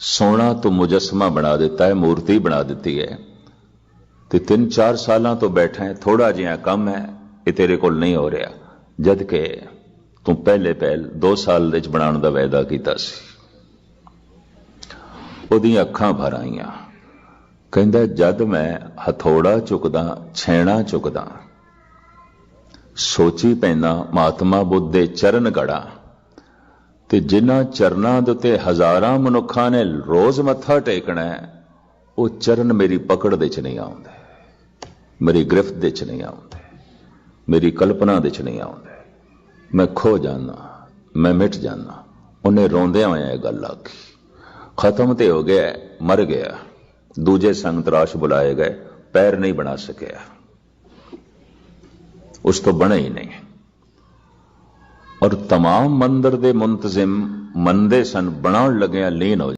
ਸੋਨਾ ਤੋਂ ਮੁਜਸਮਾ ਬਣਾ ਦਿੱਤਾ ਹੈ, ਮੂਰਤੀ ਬਣਾ ਦਿੱਤੀ ਹੈ। ਤੇ 3-4 ਸਾਲਾਂ ਤੋਂ ਬੈਠਾ ਹੈ ਥੋੜਾ ਜਿਹਾ ਕੰਮ ਹੈ, ਇਹ ਤੇਰੇ ਕੋਲ ਨਹੀਂ ਹੋ ਰਿਹਾ। ਜਦ ਕਿ ਤੂੰ ਪਹਿਲੇ ਪਹਿਲ 2 ਸਾਲ ਦੇ ਵਿੱਚ ਬਣਾਉਣ ਦਾ ਵਾਅਦਾ ਕੀਤਾ ਸੀ। ਉਹਦੀਆਂ ਅੱਖਾਂ ਭਰ ਆਈਆਂ। ਕਹਿੰਦਾ, ਜਦ ਮੈਂ ਹਥੋੜਾ ਚੁੱਕਦਾ, ਛੇਣਾ ਚੁੱਕਦਾ, ਸੋਚੀ ਪੈਂਦਾ, ਮਹਾਤਮਾ ਬੁੱਧ ਦੇ ਚਰਨ ਗੜਾ ਤੇ ਜਿਨ੍ਹਾਂ ਚਰਨਾਂ ਦੇ ਉੱਤੇ ਹਜ਼ਾਰਾਂ ਮਨੁੱਖਾਂ ਨੇ ਰੋਜ਼ ਮੱਥਾ ਟੇਕਣਾ ਉਹ ਚਰਨ ਮੇਰੀ ਪਕੜ ਦੇ ਚ ਨਹੀਂ ਆਉਂਦੇ, ਮੇਰੀ ਗ੍ਰਿਫਤ ਦੇ ਚ ਨਹੀਂ ਆਉਂਦੇ, ਮੇਰੀ ਕਲਪਨਾ ਦੇ ਚ ਨਹੀਂ ਆਉਂਦੇ। ਮੈਂ ਖੋ ਜਾਣਾ ਮੈਂ ਮਿਟ ਜਾਣਾ ਉਹਨੇ ਰੋਂਦਿਆਂ ਹੋਇਆਂ ਇਹ ਗੱਲ ਆਖੀ। ਖਤਮ ਤੇ ਹੋ ਗਿਆ, ਮਰ ਗਿਆ, ਦੂਜੇ ਸੰਗ ਤਰਾਸ਼ ਬੁਲਾਏ ਗਏ, ਪੈਰ ਨਹੀਂ ਬਣਾ ਸਕਿਆ। ਉਸ ਤੋਂ ਬਣਾ ਹੀ ਨਹੀਂ। ਔਰ तमाम ਮੰਦਰ ਦੇ ਮੁੰਤਜ਼ਮ ਮੰਦੇ ਸਨ ਬਣਾਉਣ ਲੱਗਿਆ ਲੀਨ ਹੋ